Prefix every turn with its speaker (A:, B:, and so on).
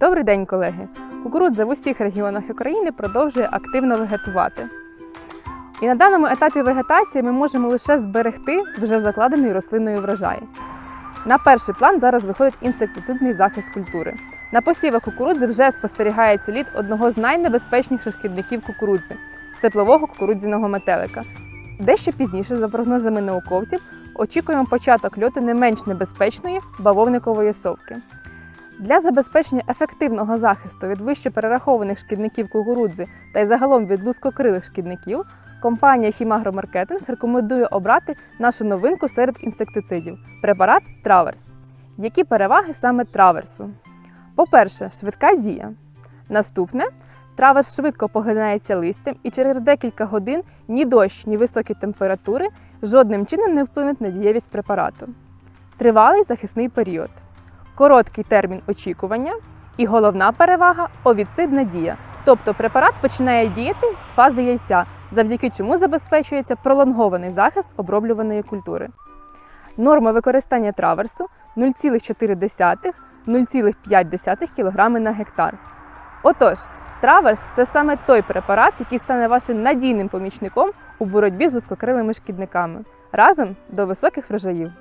A: Добрий день, колеги! Кукурудза в усіх регіонах України продовжує активно вегетувати. І на даному етапі вегетації ми можемо лише зберегти вже закладений рослинною врожай. На перший план зараз виходить інсектицидний захист культури. На посівах кукурудзи вже спостерігається лід одного з найнебезпечніших шкідників кукурудзи степлового кукурудзяного метелика. Дещо пізніше, за прогнозами науковців, очікуємо початок льоту не менш небезпечної бавовникової совки. Для забезпечення ефективного захисту від вище перерахованих шкідників кукурудзи та й загалом від лускокрилих шкідників, компанія Хімагромаркетинг рекомендує обрати нашу новинку серед інсектицидів препарат Траверс. Які переваги саме траверсу? По-перше, швидка дія. Наступне траверс швидко поглинається листям і через декілька годин ні дощ, ні високі температури жодним чином не вплинуть на дієвість препарату. Тривалий захисний період короткий термін очікування і головна перевага овіцидна дія. Тобто препарат починає діяти з фази яйця, завдяки чому забезпечується пролонгований захист оброблюваної культури. Норма використання траверсу 0,4-0,5 кг на гектар. Отож, траверс це саме той препарат, який стане вашим надійним помічником у боротьбі з лускокрилими шкідниками разом до високих врожаїв.